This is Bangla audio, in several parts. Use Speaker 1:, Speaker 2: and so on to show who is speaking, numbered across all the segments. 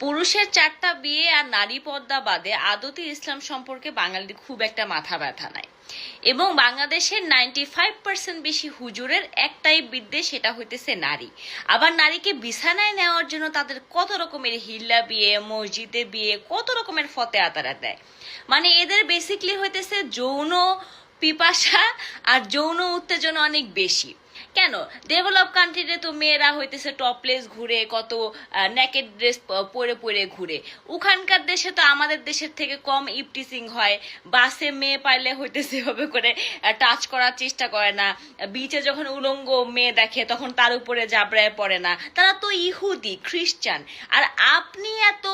Speaker 1: পুরুষের চারটা বিয়ে আর নারী পর্দা বাদে আদতে ইসলাম সম্পর্কে বাঙালির খুব একটা মাথা ব্যথা নাই। এবং বাংলাদেশের নাইনটি ফাইভ পার্সেন্ট বেশি হুজুরের একটাই বিদ্যে সেটা হইতেছে নারী। আবার নারীকে বিছানায় নেওয়ার জন্য তাদের কত রকমের হিল্লা বিয়ে, মসজিদে বিয়ে, কত রকমের ফতে আতারা দেয়। মানে এদের বেসিকলি হইতেছে যৌন পিপাসা আর যৌন উত্তেজনা অনেক বেশি। কেন? ডেভেলপ কান্ট্রিতে তো মেয়েরা হইতেছে টপলেস ঘুরে, কত নেকেড ড্রেস পরে পরে ঘুরে। ওখানকার দেশে তো আমাদের দেশের থেকে কম ইপটিসিং হয়। বাসে মেয়ে পাইলে হইতেছে হবে করে টাচ করার চেষ্টা করে না। বিচে যখন উলঙ্গ মেয়ে দেখে, তখন তার উপরে জাবড়ায় পড়ে না। তারা তো ইহুদি, খ্রিস্টান। আর আপনি এত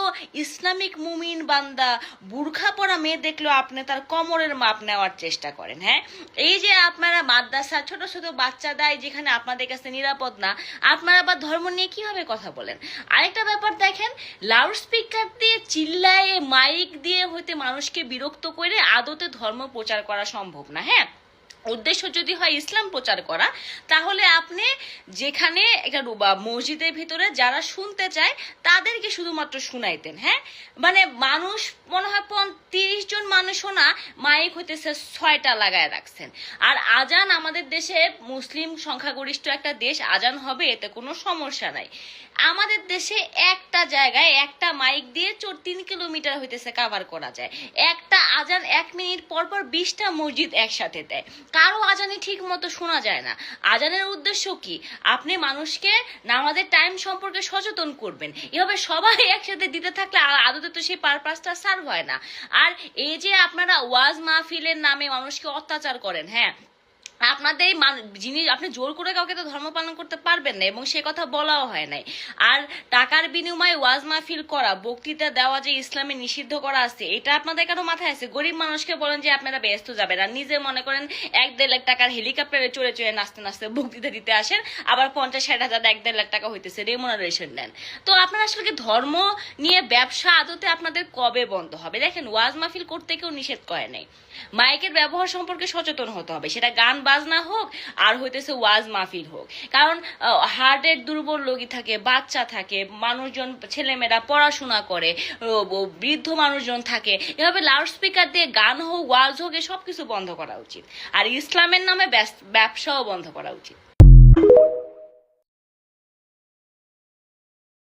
Speaker 1: ইসলামিক মুমিন বান্দা, বুর্খা পরা মেয়ে দেখলেও আপনি তার কমরের মাপ নেওয়ার চেষ্টা করেন হ্যাঁ? এই যে আপনারা মাদ্রাসা ছোট ছোট বাচ্চা দেয় যেখানে আপনাদের কাছে নিরাপদ না, আপনারা আবার ধর্ম নিয়ে কীভাবে কথা বলেন? আরেকটা ব্যাপার দেখেন লাউড স্পিকার দিয়ে চিল্লায়ে মাইক দিয়ে হইতে মানুষকে বিরক্ত করে আদতে ধর্ম প্রচার করা সম্ভব না হ্যাঁ? উদ্দেশ্য যদি হয় ইসলাম প্রচার করা, তাহলে আপনি যেখানে মসজিদের ভিতরে যারা শুনতে চায়, তাদেরকে শুধুমাত্র শুনাইতেন হ্যাঁ? মানে মানুষ মনে হয় তিরিশ জন মানুষও না মাইক হইতেছে ছয়টা লাগায় রাখছেন। আর আজান আমাদের দেশে মুসলিম সংখ্যাগরিষ্ঠ একটা দেশ, আজান হবে, এতে কোনো সমস্যা নাই। আমাদের দেশে একটা জায়গায় একটা মাইক দিয়ে চোর তিন কিলোমিটার হইতেছে কাভার করা যায়। একটা আজান এক মিনিট পর পর বিশটা মসজিদ একসাথে দেয়। কারও আজানে ঠিক মতো শোনা যায় না। আজানের উদ্দেশ্য কি? আপনি মানুষকে নামাজের টাইম সম্পর্কে সচেতন করবেন। এভাবে সবাই একসাথে দিতে থাকলে আদতে তো সেই পারপাসটা সার্ভ হয় না। আর এই যে আপনারা ওয়াজ মাহফিলের নামে মানুষকে অত্যাচার করেন হ্যাঁ আপনাদের যিনি আপনি জোর করে কাউকে তো ধর্ম পালন করতে পারবেন না এবং সে কথা বলাও হয় নাই। আর টাকার বিনিময়ে ওয়াজ মাহফিল করা, বক্তৃতা দেওয়া যে ইসলামে নিষিদ্ধ করা আছে, এটা আপনাদের কেন মাথায় আছে? গরিব মানুষকে বলেন যে আপনারা ব্যস্ত যাবেন আর নিজে মনে করেন এক দেড় লাখ টাকার হেলিকপ্টারে চড়ে চড়ে নাচতে নাচতে বক্তৃতা দিতে আসেন, আবার পঞ্চাশ ষাট হাজার এক দেড় লাখ টাকা হইতেছে রেমুনারেশন নেন। তো আপনারা আসলে ধর্ম নিয়ে ব্যবসা আদতে আপনাদের কবে বন্ধ হবে? দেখেন, ওয়াজ মাহফিল করতে কেউ নিষেধ করে নাই। মাইকের ব্যবহার সম্পর্কে সচেতন হতে হবে, সেটা গান বাজনা হোক, আর হইতেছে ওয়াজ মাহফিল হোক। কারণ হার্টের দুর্বল রোগী থাকে, বাচ্চা থাকে, মানুষজন, ছেলেমেয়েরা পড়াশোনা করে বৃদ্ধ মানুষজন থাকে, এভাবে লাউড স্পিকার দিয়ে গান হোক, ওয়াজ হোক এসব কিছু বন্ধ করা উচিত। আর ইসলামের নামে ব্যবসাও বন্ধ করা উচিত।